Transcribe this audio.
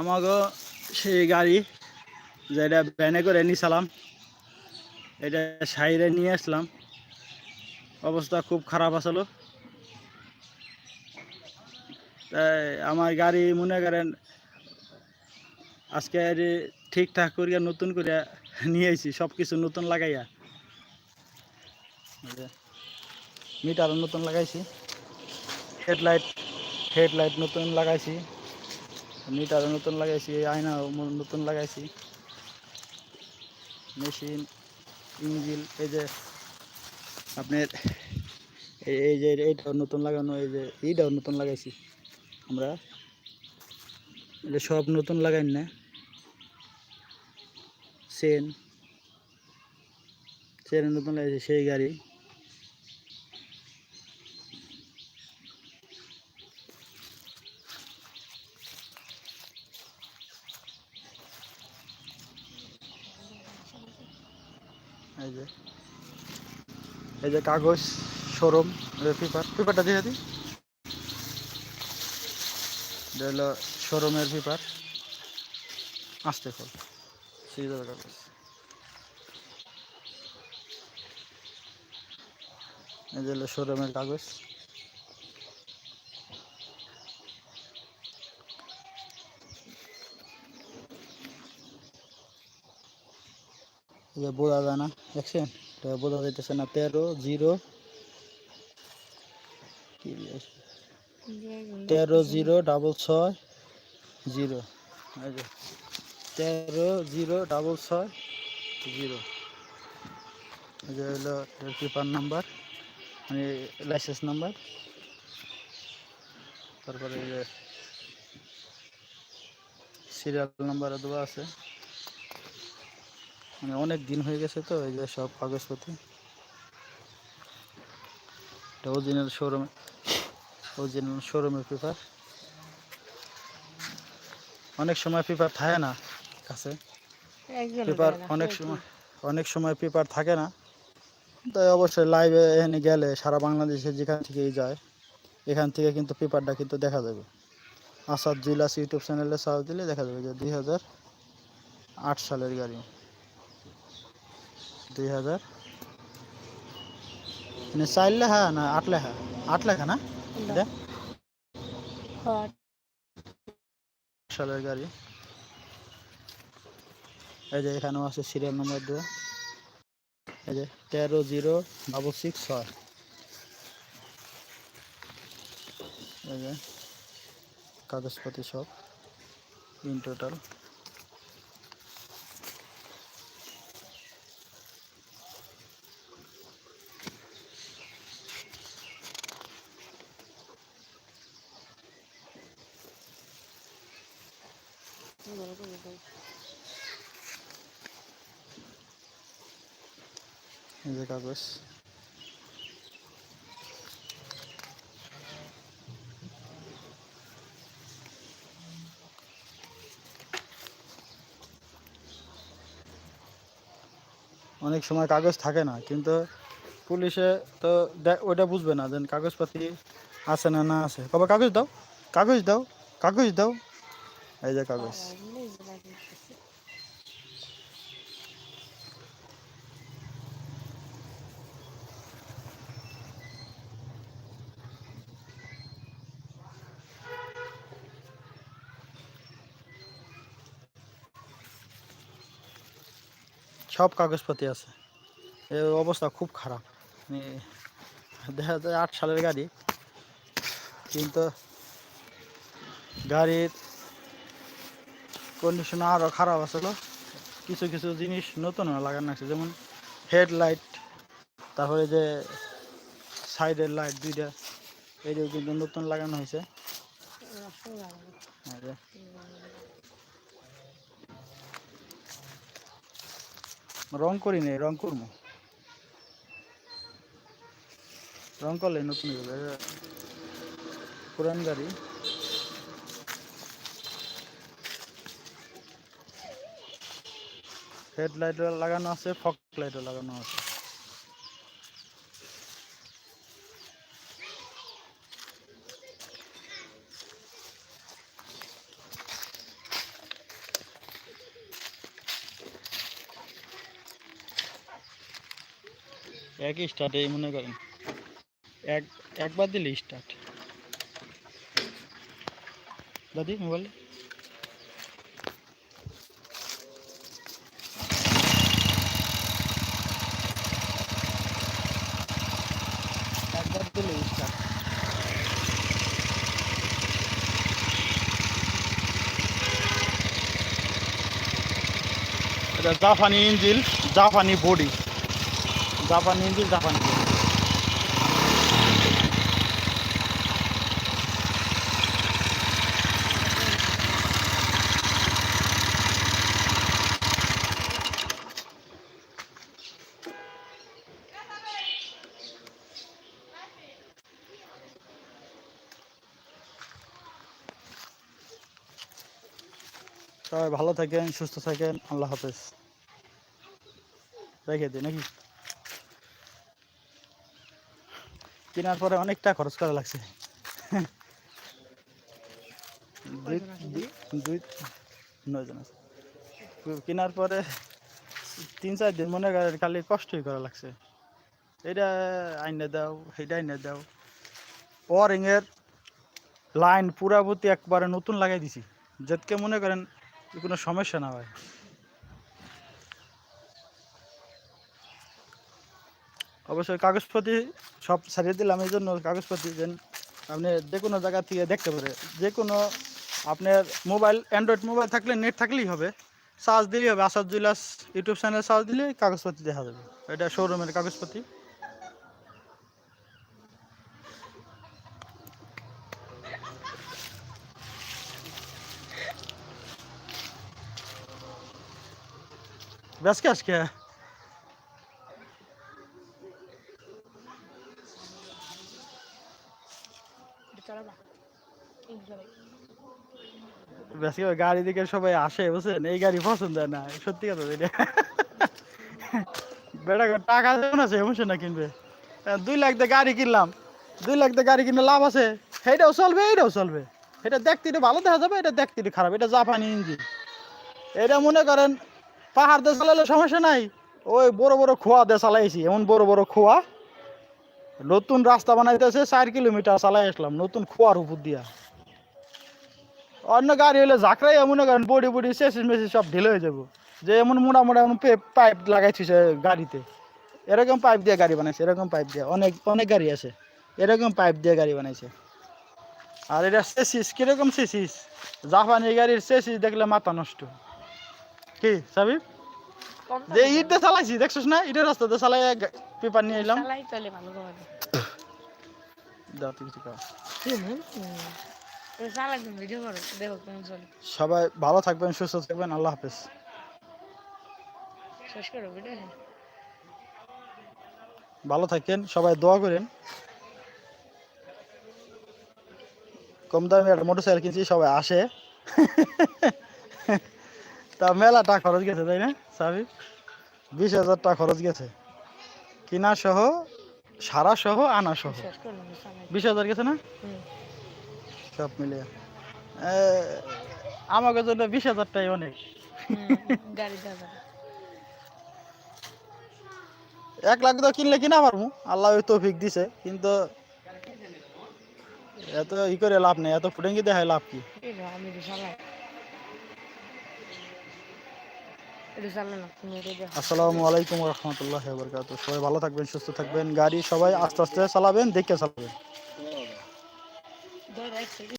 আমাকে সেই গাড়ি যেটা ভ্যানে করে নিয়েছিলাম এটা সাইডে নিয়ে আসলাম। অবস্থা খুব খারাপ আসলো। তাই আমার গাড়ি মনে করেন আজকে ঠিকঠাক করিয়া, নতুন করে নিয়ে আইছি সব কিছু নতুন লাগাইয়া। মিটারও নতুন লাগাইছি। হেডলাইট হেডলাইট নতুন লাগাইছি। মিটারও নতুন লাগাইছি আয়নাও ম- নতুন লাগাইছি। মেশিন ইঞ্জিল এই যে আপনার এই এই যে এইটাও নতুন লাগানো, এই যে এইটাও নতুন লাগাইছি আমরা। এটা সব নতুন লাগাই না। চেন চেন নতুন লাগাইছি, সেই গাড়ি। এই যে। এই যে কাগজ, শোরুম পেপার। পেপারটা দিয়ে দিই। এটা হলো শোরুমের পেপার। আসতে খোল। সিরিয়াল কাগজ। এই যে হলো শোরুমের কাগজ। যে বোঝা যায় না দেখছেন? এটা বোঝা যাইতেছে না, তেরো, জিরো? তেরো, জিরো, ডাবল ছয়, জিরো। তেরো, জিরো, ডাবল ছয়, জিরো। যে হলো পেপার নাম্বার মানে লাইসেন্স নাম্বার তারপরে সিরিয়াল নাম্বারও দেওয়া আছে। মানে অনেক দিন হয়ে গেছে তো এই যে সব কাগজপত্র। এটা অরিজিনাল শোরুম অরিজিনাল শোরুমের পেপার অনেক সময় পেপার থাকে না কাছে। পেপার অনেক সময় অনেক সময় পেপার থাকে না। তাই অবশ্যই লাইভে এখানে গেলে সারা বাংলাদেশে যেখান থেকেই যায় এখান থেকে কিন্তু পেপারটা কিন্তু দেখা যাবে। আসাদ জুইলাস ইউটিউব চ্যানেলে সার্চ দিলে দেখা যাবে যে দুই হাজার আট সালের গাড়ি। দুই হাজার। মানে চার লেখা না আট লেখা? আট লেখা না? এটা? সালের গাড়ি। এই যে এখানেও আছে সিরিয়াল নাম্বার দেওয়া এই যে তেরো জিরো ডাবল সিক্স ছয়। এই যে কাগজপাতি সব ইন টোটাল এই অনেক সময় কাগজ থাকে না, কিন্তু পুলিশে তো ওইটা বুঝবে না যে কাগজপাতি আছে না না আছে। বাবা, কাগজ দাও কাগজ দাও কাগজ দাও। এই যে কাগজ। সব কাগজপাতি আছে। এর অবস্থা খুব খারাপ। মানে দেখা যায় আট সালের গাড়ি। কিন্তু গাড়ির কন্ডিশন আরও খারাপ আসলো কিছু কিছু জিনিস নতুন লাগানো আছে, যেমন হেডলাইট তারপরে যে সাইডের লাইট দুইটা, এইটাও কিন্তু নতুন লাগানো হয়েছে। রং করি নাই, রং করব। রং করলে নতুন পুরান গাড়ি। হেডলাইটও লাগানো আছে ফক লাইট লাগানো আছে। একই স্টার্ট এই মনে করেন। এক, একবার দিলে স্টার্ট দাদি মোবাইল জাপানি ইঞ্জিল জাপানি বডি জাপানি ইঞ্জিল জাপানি body। সবাই ভালো থাকেন, সুস্থ থাকেন, আল্লাহ হাফেজ। রেখে দিই, নাকি? কেনার পরে অনেকটা খরচ করা লাগছে। দুই- কেনার পরে তিন চার দিন মনে করেন খালি কষ্টই করা লাগছে। এটা আইনে দাও এটা আইনে দাও। ওয়ারিং এর লাইন পুরাবতি একবারে নতুন লাগাই দিছি। যাতে মনে করেন কোনো সমস্যা না হয়। অবশ্যই কাগজপত্র সব ছাড়িয়ে দিলাম, এই জন্য কাগজপত্র যেন আপনি যে কোনো জায়গা থেকে দেখতে পারে। যে কোনো আপনার মোবাইল, অ্যান্ড্রয়েড মোবাইল থাকলে নেট থাকলেই হবে। চার্জ দিলেই হবে, আসাদ জুলাস ইউটিউব চ্যানেল চার্জ দিলে কাগজপত্র দেখা যাবে। এটা শোরুমের কাগজপত্র। ব্যাসকে আজকে গাড়ি দিকে সবাই আসে, বুঝছেন? এই গাড়ি পছন্দ হয় না, সত্যি কথা এটা বেটা টাকা দেবে আছে? এমন না কিনবে? দুই লাখ দিয়ে গাড়ি কিনলাম। দুই লাখ দিয়ে গাড়ি কিনলে লাভ আছে। সেইটাও চলবে, এইটাও চলবে। এটা দেখতে ভালো দেখা যাবে, এটা দেখতে খারাপ। এটা জাপানি ইঞ্জিন। এটা মনে করেন পাহাড় দিয়ে চালালে সমস্যা নাই। ওই বড় বড় খোয়া দিয়ে চালাইছি, এমন বড় বড় খোয়া। নতুন রাস্তা বানাইতেছে, চার কিলোমিটার চালাই আসলাম, নতুন খোয়ার উপর দিয়া। অন্য গাড়ি হলে ঝাঁকড়াই মনে করেন বডি বডি চেসিস মেসিস সব ঢিলে হয়ে যাব। যে এমন মোটা মোটা এমন পাইপ লাগাইছিস গাড়িতে। এরকম পাইপ দিয়ে গাড়ি বানাইছে, এরকম পাইপ দিয়ে। অনেক অনেক গাড়ি আছে, এরকম পাইপ দিয়ে গাড়ি বানাইছে। আর এটা চেসিস, কীরকম চেসিস? জাপানি গাড়ির চেসিস দেখলে মাথা নষ্ট। কি সাবিব যে ইটটা চালাইছি দেখছিস না? ইটের রাস্তাতে চালাই পেপার নিয়ে এলাম চালাই ভালো দাও সবাই ভালো থাকবেন সুস্থ থাকবেন আল্লাহ হাফেজ। ভালো থাকেন সবাই দোয়া করেন। কম দামে একটা মোটর সাইকেল কিনছি সবাই আসে। তা মেলা টাকা খরচ গেছে তাই না সাবি বিশ হাজার টাকা খরচ গেছে। কিনা সহ সারা সহ আনা সহ। বিশ হাজার গেছে না? সব মিলিয়ে। এ, আমাকে জন্য বিশ হাজারটাই অনেক। এক লাখ তো কিনলে কিনা পারব। আল্লাহ তৌফিক দিছে কিন্তু এত ই করে লাভ নেই এত ফুটেঙ্গি দেখায় লাভ কি এই নাও, আমি এটা চালাই এটা চালাই না তুমি এটা দেখো আসসালামু আলাইকুম রহমতুল্লাহ বরকাত সবাই ভালো থাকবেন সুস্থ থাকবেন। গাড়ি সবাই আস্তে আস্তে চালাবেন দেখে চালাবেন।